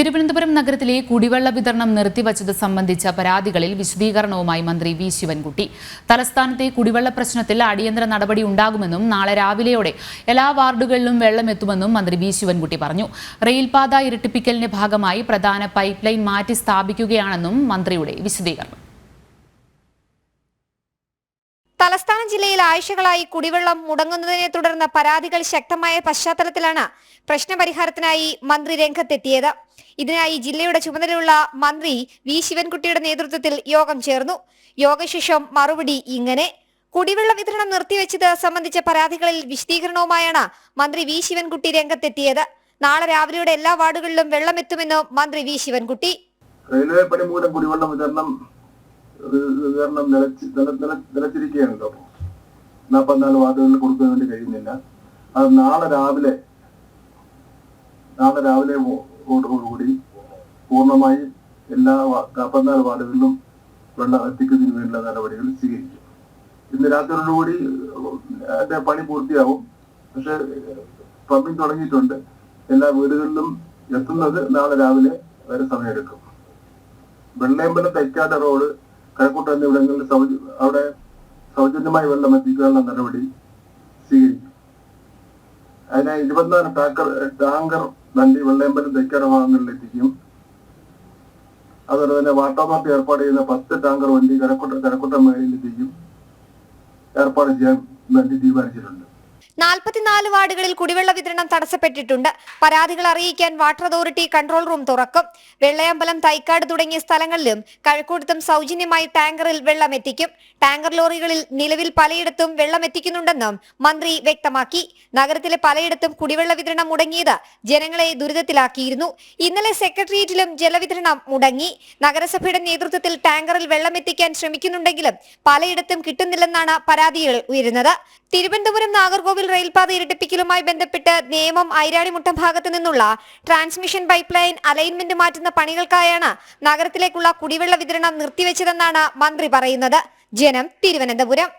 തിരുവനന്തപുരം നഗരത്തിലെ കുടിവെള്ള വിതരണം നിർത്തിവച്ചത് സംബന്ധിച്ച പരാതികളിൽ വിശദീകരണവുമായി മന്ത്രി വി ശിവൻകുട്ടി. തലസ്ഥാനത്തെ കുടിവെള്ള പ്രശ്നത്തിൽ അടിയന്തര നടപടി ഉണ്ടാകുമെന്നും നാളെ രാവിലെയോടെ എല്ലാ വാർഡുകളിലും വെള്ളം എത്തുമെന്നും മന്ത്രി വി ശിവൻകുട്ടി പറഞ്ഞു. റെയിൽപാത ഇരട്ടിപ്പിക്കലിന്റെ ഭാഗമായി പ്രധാന പൈപ്പ് ലൈൻ മാറ്റി സ്ഥാപിക്കുകയാണെന്നും മന്ത്രിയുടെ വിശദീകരണം. തലസ്ഥാന ജില്ലയിൽ ആഴ്ചകളായി കുടിവെള്ളം മുടങ്ങുന്നതിനെ തുടർന്ന് പരാതികൾ ശക്തമായ പശ്ചാത്തലത്തിലാണ് പ്രശ്നപരിഹാരത്തിനായി മന്ത്രി രംഗത്തെത്തിയത്. ഇതിനായി ജില്ലയുടെ ചുമതലയുള്ള മന്ത്രി വി. ശിവൻകുട്ടിയുടെ നേതൃത്വത്തിൽ യോഗം ചേർന്നു. യോഗശേഷം മറുപടി ഇങ്ങനെ. കുടിവെള്ള വിതരണം നിർത്തിവെച്ചത് സംബന്ധിച്ച പരാതികളിൽ വിശദീകരണവുമായാണ് മന്ത്രി വി. ശിവൻകുട്ടി രംഗത്തെത്തിയത്. നാളെ രാവിലെയുടെ എല്ലാ വാർഡുകളിലും വെള്ളം എത്തുമെന്ന് മന്ത്രി വി. ശിവൻകുട്ടി. റെയിൽവേ പണി മൂലം കുടിവെള്ള വിതരണം വിതരണം നിലച്ച് നില- നില- നിലച്ചിരിക്കുകയാണല്ലോ അപ്പോൾ. നാൽപ്പത്തിനാല് വാർഡുകളിൽ കൊടുക്കാൻ വേണ്ടി കഴിയുന്നില്ല. അത് നാളെ രാവിലെ നാളെ രാവിലെ വോട്ടോടുകൂടി പൂർണമായി എല്ലാ നാൽപ്പത്തിനാല് വാർഡുകളിലും വെള്ളം എത്തിക്കുന്നതിന് വേണ്ടിയുള്ള നടപടികൾ സ്വീകരിക്കും. ഇന്ന് രാത്രിയോടുകൂടി അതിന്റെ പണി പൂർത്തിയാവും. പക്ഷെ പമ്പിങ് തുടങ്ങിയിട്ടുണ്ട്. എല്ലാ വീടുകളിലും എത്തുന്നത് നാളെ രാവിലെ വരെ സമയമെടുക്കും. വെള്ളയമ്പലം തൈക്കാട് റോഡ് കഴക്കൂട്ടം എന്നിവിടങ്ങളിൽ സൗജ അവിടെ സൗജന്യമായി വെള്ളം എത്തിക്കാനുള്ള നടപടി സ്വീകരിക്കും. അതിനെ ഇരുപത്തിനാല് ടാക്കർ ടാങ്കർ വണ്ടി വെള്ളയമ്പലം തെക്കേട ഭാഗങ്ങളിൽ എത്തിക്കും അതുപോലെ തന്നെ വാട്ടർ അതോറിറ്റി ഏർപ്പാട് ചെയ്യുന്ന പത്ത് ടാങ്കർ വണ്ടി കരക്കുട്ട കരക്കുട്ട മേഖലയിൽ എത്തിക്കും ഏർപ്പാട് ചെയ്യാൻ വേണ്ടി തീരുമാനിച്ചിട്ടുണ്ട്. നാൽപ്പത്തിനാല് വാർഡുകളിൽ കുടിവെള്ള വിതരണം തടസ്സപ്പെട്ടിട്ടുണ്ട്. പരാതികൾ അറിയിക്കാൻ വാട്ടർ അതോറിറ്റി കൺട്രോൾ റൂം തുറക്കും. വെള്ളയമ്പലം തൈക്കാട് തുടങ്ങിയ സ്ഥലങ്ങളിലും കഴക്കൂട്ടത്തും സൗജന്യമായി ടാങ്കറിൽ വെള്ളം എത്തിക്കും ടാങ്കർ ലോറികളിൽ നിലവിൽ പലയിടത്തും വെള്ളം എത്തിക്കുന്നുണ്ടെന്നും മന്ത്രി വ്യക്തമാക്കി. നഗരത്തിലെ പലയിടത്തും കുടിവെള്ള വിതരണം മുടങ്ങിയത് ജനങ്ങളെ ദുരിതത്തിലാക്കിയിരുന്നു. ഇന്നലെ സെക്രട്ടേറിയറ്റിലും ജലവിതരണം മുടങ്ങി. നഗരസഭയുടെ നേതൃത്വത്തിൽ ടാങ്കറിൽ വെള്ളം എത്തിക്കാൻ ശ്രമിക്കുന്നുണ്ടെങ്കിലും പലയിടത്തും കിട്ടുന്നില്ലെന്നാണ് പരാതികൾ ഉയരുന്നത്. തിരുവനന്തപുരം നാഗർകോവിൽ റെയിൽപാത ഇരട്ടിപ്പിക്കലുമായി ബന്ധപ്പെട്ട് നേമം ഐരാണിമുട്ടം ഭാഗത്തു നിന്നുള്ള ട്രാൻസ്മിഷൻ പൈപ്പ് ലൈൻ അലൈൻമെന്റ് മാറ്റുന്ന പണികൾക്കായാണ് നഗരത്തിലേക്കുള്ള കുടിവെള്ള വിതരണം നിർത്തിവെച്ചതെന്നാണ് മന്ത്രി പറയുന്നത്. ജനം തിരുവനന്തപുരം.